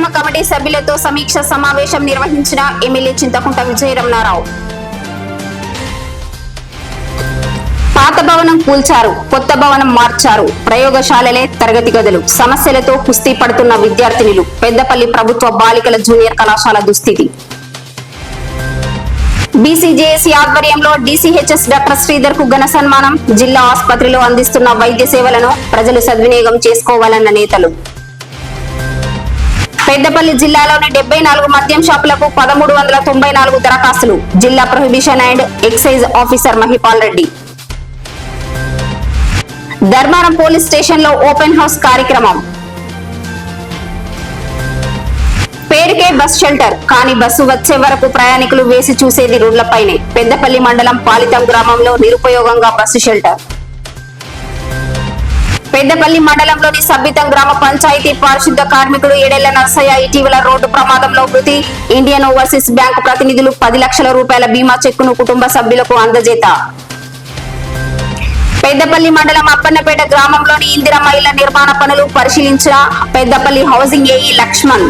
Indiramma committee సభ్యులతో సమీక్ష సమావేశం నిర్వహించిన ఎమ్మెల్యే చింతకుంట విజయరమణారావు. పాత భవనం కూల్చారు కొత్త భవనం మార్చారు. ప్రయోగశాలలే తరగతి గదులు. సమస్యలతో కుస్తీ పడుతున్న విద్యార్థినులు. పెద్దపల్లి ప్రభుత్వ బాలికల జూనియర్ కళాశాల దుస్థితి. బీసీజేఏసీ ఆధ్వర్యంలో డీసీహెచ్ఎస్ డాక్టర్ శ్రీధర్కు ఘన సన్మానం. జిల్లా ఆసుపత్రిలో అందిస్తున్న వైద్య సేవలను ప్రజలు సద్వినియోగం చేసుకోవాలన్న నేతలు. పెద్దపల్లి జిల్లాలోని డెబ్బై నాలుగు మద్యం షాపులకు పదమూడు వందల తొంభై నాలుగు దరఖాస్తులు. జిల్లా prohibition and excise officer Mahipal Reddy. Dharmaram police స్టేషన్లో ఓపెన్ హౌస్ కార్యక్రమం. పేరుకే బస్ షెల్టర్ కానీ బస్సు వచ్చే వరకు ప్రయాణికులు వేసి చూసేది రోడ్లపైనే. పెద్దపల్లి మండలం పాలితం గ్రామంలో నిరుపయోగంగా బస్సు షెల్టర్. పెద్దపల్లి మండలంలోని సబ్బితం గ్రామ పంచాయతీ పారిశుద్ధ కార్మికుడు ఏడేళ్ళ నర్సయ్య ఇటీవల రోడ్డు ప్రమాదంలో మృతి. ఇండియన్ ఓవర్సీస్ బ్యాంకు ప్రతినిధులు పది లక్షల రూపాయల బీమా చెక్కును కుటుంబ సభ్యులకు అందజేత. పెద్దపల్లి మండలం అప్పన్నపేట గ్రామంలోని ఇందిరమ్మ ఇళ్ళ నిర్మాణ పనులు పరిశీలించిన పెద్దపల్లి హౌసింగ్ ఏఈ లక్ష్మణ్.